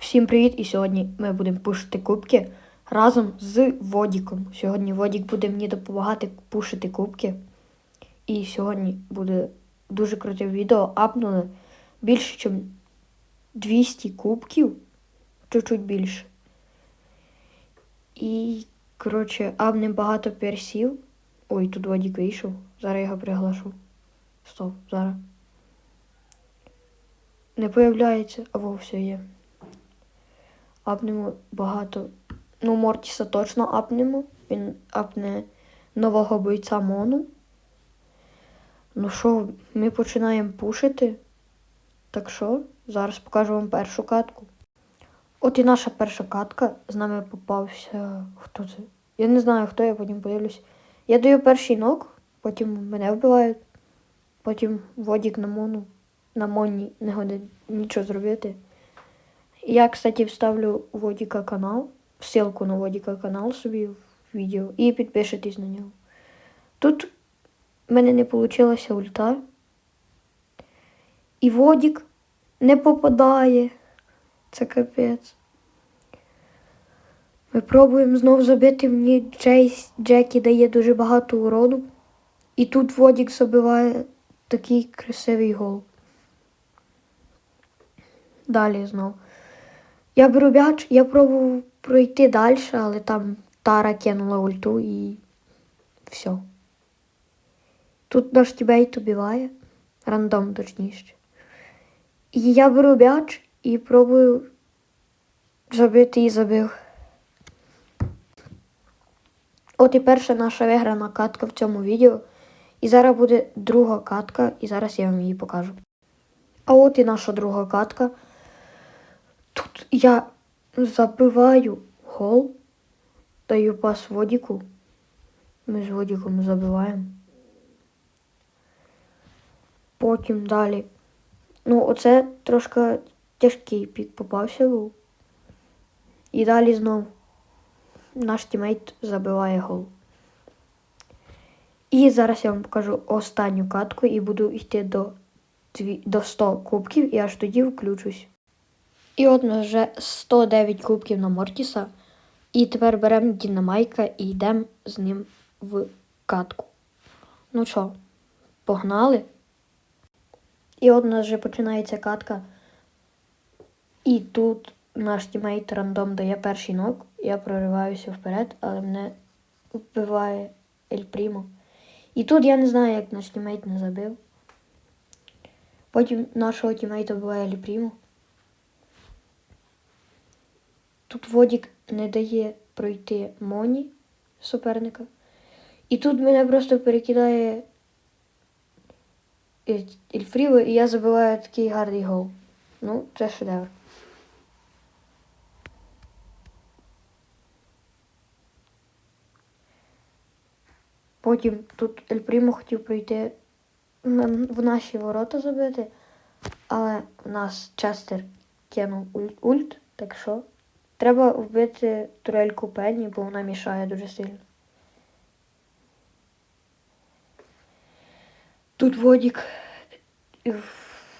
Всім привіт! І сьогодні ми будемо пушити кубки разом з Водіком. Сьогодні Водік буде мені допомагати пушити кубки. І сьогодні буде дуже круте відео. Апнули більше, ніж 200 кубків, чуть-чуть більше. І, коротше, апнем багато персів. Ой, тут Водік вийшов. Зараз його приглашу. Стоп, зараз. Не появляється, або все є. Апнемо багато. Ну, Мортіса точно апнемо. Він апне нового бойця Мону. Ну що, ми починаємо пушити. Так що, зараз покажу вам першу катку. От і наша перша катка. З нами попався. Хто це? Я не знаю, хто, я потім подивлюсь. Я даю перший нок, потім мене вбивають, потім Водік на Мону. На Моні не годить нічого зробити. Я, кстати, вставлю Водіка канал, ссылку на Водіка канал собі в відео і підпишитесь на нього. Тут в мене не вийшла ульта. І Водік не попадає. Це капець. Ми пробуємо знов забити мені Джейс, Джекі дає дуже багато урону. І тут Водік забиває такий красивий гол. Далі знов. Я беру м'яч, я пробував пройти далі, але там Тара кинула ульту і все. Тут наш тімейт убиває, рандом точніше. І я беру м'яч і пробую забити і забив. От і перша наша виграна катка в цьому відео. І зараз буде друга катка, і зараз я вам її покажу. А от і наша друга катка. Я забиваю гол, даю пас Водіку. Ми з Водіком забиваємо. Потім далі. Ну, оце трошки тяжкий пік попався був. І далі знов наш тімейт забиває гол. І зараз я вам покажу останню катку і буду йти до, до 100 кубків і аж тоді включусь. І от нас вже 109 кубків на Мортіса. І тепер беремо Дінамайка і йдемо з ним в катку. Ну що, погнали? І от у нас вже починається катка. І тут наш тімейт рандом дає перший нок. Я прориваюся вперед, але мене вбиває Ель Прімо. І тут я не знаю, як наш тімейт не забив. Потім нашого тімейта вбиває Ель Прімо. Тут Водік не дає пройти Моні суперника. І тут мене просто перекидає Ельфріво, і я забиваю такий гарний гол. Ну, це шедевр. Потім тут Ель Прімо хотів пройти в наші ворота забити, але в нас Честер кинув ульт так що треба вбити турельку Пенні, бо вона мішає дуже сильно. Тут Водік.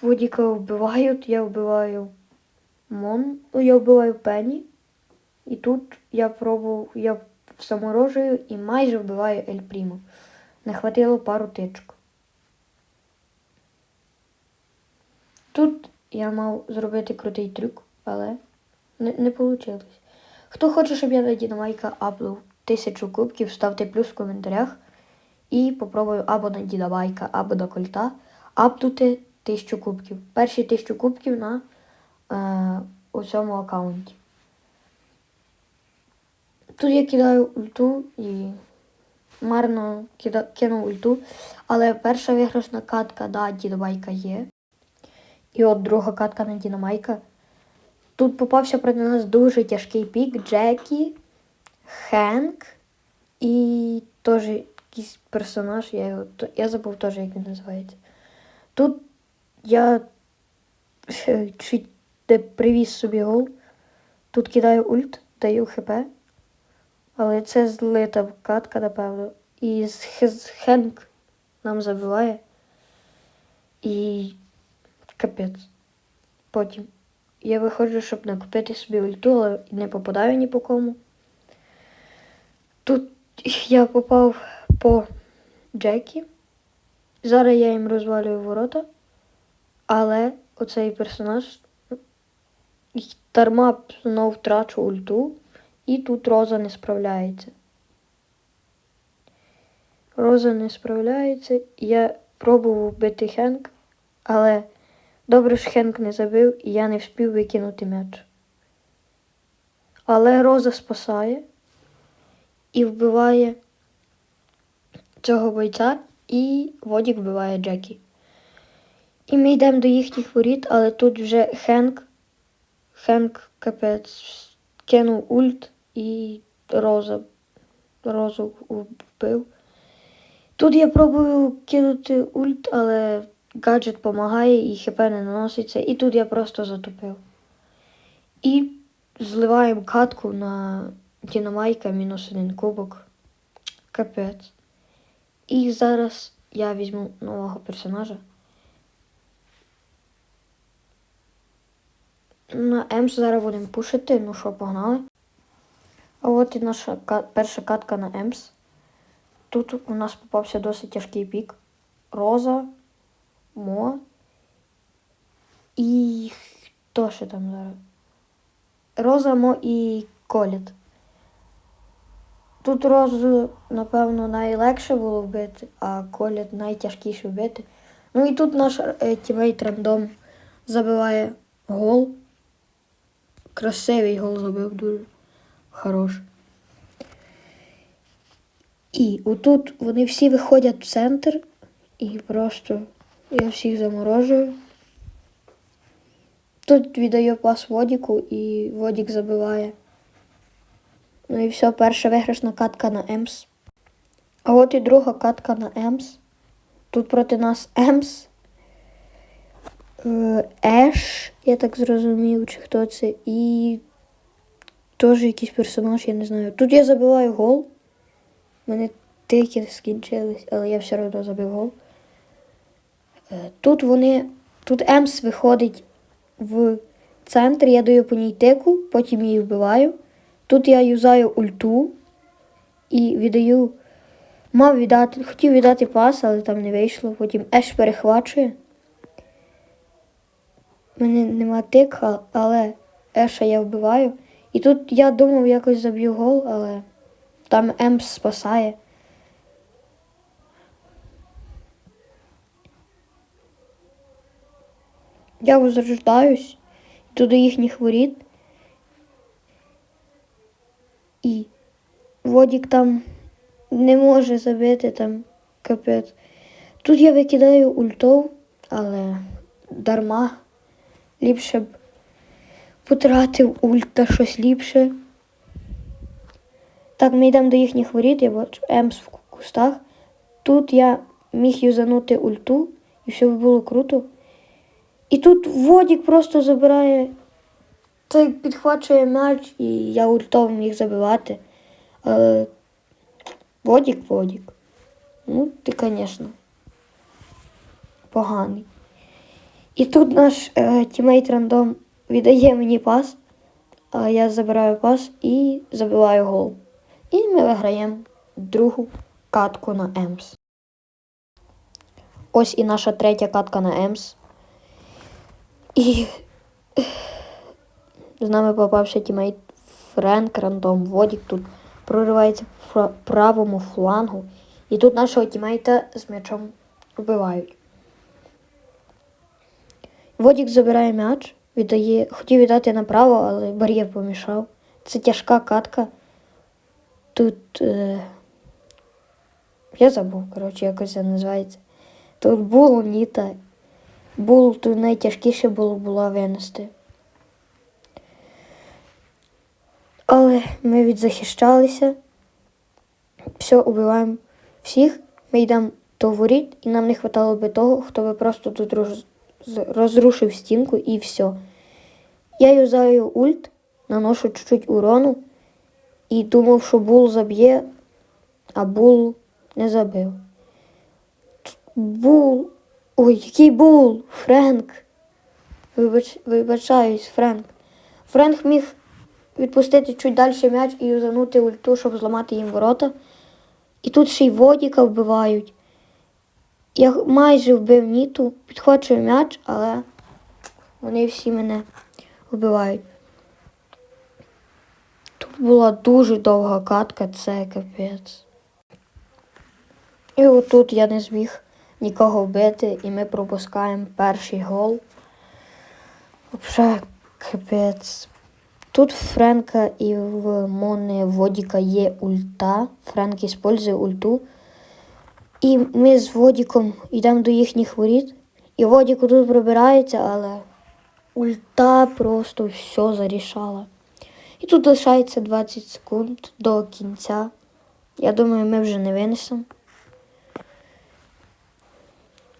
Водіка вбивають, я вбиваю Мон, я вбиваю Пенні. І тут я пробував, я саморожую і майже вбиваю Ель Прімо. Не хватило пару тичок. Тут я мав зробити крутий трюк, але не, вийшло. Хто хоче, щоб я на Дінамайка апнув тисячу кубків, ставте плюс в коментарях. І попробую або на Дінамайка, або на Кольта апнути тисячу кубків. Перші тисячу кубків на е, у цьому аккаунті. Тут я кидаю ульту і марно кида, кинув ульту. Але перша виграшна катка на Дінамайка є. І от друга катка на Дінамайка. Тут попався проти нас дуже тяжкий пік Джекі, Хенк і теж якийсь персонаж. Я, його, я забув теж, як він називається. Тут я чуть не привіз собі гол. Тут кидаю ульт, даю ХП. Але це злита катка, напевно. І Хенк нам забиває. І капець. Потім я виходжу, щоб накупити собі ульту, але не попадаю ні по кому. Тут я попав по Джекі. Зараз я їм розвалюю ворота, але оцей персонаж дарма знов втрачу ульту, і тут Роза не справляється. Роза не справляється. Я пробував бити Хенк, але добре ж Хенк не забив, і я не встиг викинути м'яч. Але Роза спасає і вбиває цього бойця, і Водік вбиває Джекі. І ми йдемо до їхніх воріт, але тут вже Хенк. Хенк капець кинув ульт і Роза. Розу вбив. Тут я пробую кинути ульт, але гаджет допомагає і хп не наноситься. І тут я просто затопив. І зливаємо катку на Дінамайка мінус один кубок. Капець. І зараз я візьму нового персонажа. На Емс зараз будемо пушити, ну що, погнали. А от і наша перша катка на Емс. Тут у нас попався досить тяжкий пік. Роза, Мо. І хто ще там зараз? Роза, Мо і Коліт. Тут Розу, напевно, найлегше було вбити, а Коліт найтяжкіше вбити. Ну і тут наш е, тімейт рандом забиває гол. Красивий гол забив дуже хорош. І отут вони всі виходять в центр і просто я всіх заморожую. Тут віддаю пас Водіку і Водік забиває. Ну і все, перша виграшна катка на Емс. А от і друга катка на Емс. Тут проти нас Емс. Е, Еш, я так зрозумів, чи хто це. І теж якийсь персонаж, я не знаю. Тут я забиваю гол. У мене тики скінчились, але я все одно забив гол. Е, Тут вони. Тут Емс виходить в центр, я даю по ній тику, потім її вбиваю. Тут я юзаю ульту і віддаю. Мав віддати, хотів віддати пас, але там не вийшло. Потім Еш перехвачує. У мене нема тика, але Еша я вбиваю. І тут я думав якось заб'ю гол, але там Емс спасає. Я возрождаюсь йду до їхніх воріт. І Водік там не може забити там капець. Тут я викидаю ультов, але дарма. Ліпше б потратив ульт на щось ліпше. Так, ми йдемо до їхніх воріт, я бачу Емс в кустах. Тут я міг юзанути ульту, і все було круто. І тут Водік просто забирає, так підхвачує м'яч, і я ультом міг забивати. Але Водік, Водік. Ну, ти, звісно, поганий. І тут наш е, тімейт рандом віддає мені пас, а я забираю пас і забиваю гол. І ми виграємо другу катку на Емс. Ось і наша третя катка на Емс. І з нами попався тімейт Френк рандом. Водік тут проривається в правому флангу. І тут нашого тімейта з м'ячом вбивають. Водік забирає м'яч, віддає, хотів віддати направо, але бар'єр помішав. Це тяжка катка. Тут. Е... Я забув, коротше, якось це називається. Тут було літа. Бул тут найтяжкіше було була винести. Але ми відзахищалися. Все, убиваємо всіх. Ми йдемо до воріт, і нам не вистачало би того, хто би просто тут роз- розрушив стінку і все. Я юзаю ульт, наношу чуть-чуть урону і думав, що бул заб'є, а бул не забив. Бул. Ой, який бул! Френк! Вибач, вибачаюсь, Френк. Френк міг відпустити чуть далі м'яч і юзанути ульту, щоб зламати їм ворота. І тут ще й Водіка вбивають. Я майже вбив Ніту, підхочу м'яч, але вони всі мене вбивають. Тут була дуже довга катка, це капець. І отут я не зміг нікого вбити, і ми пропускаємо перший гол. Взагалі, капець. Тут в Френка і в Мони Водіка є ульта. Френк іспользує ульту. І ми з Водіком йдемо до їхніх воріт. І Водік тут пробирається, але ульта просто все зарішала. І тут лишається 20 секунд до кінця. Я думаю, ми вже не винесемо.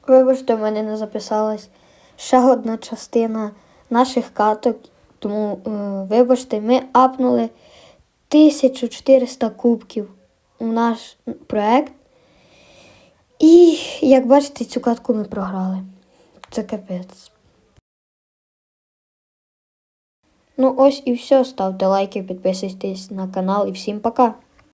Вибачте, в мене не записалась ще одна частина наших каток. Тому, е, вибачте, ми апнули 1400 кубків у наш проект. І, як бачите, цю катку ми програли. Це капець. Ну ось і все. Ставте лайки, підписуйтесь на канал і всім пока.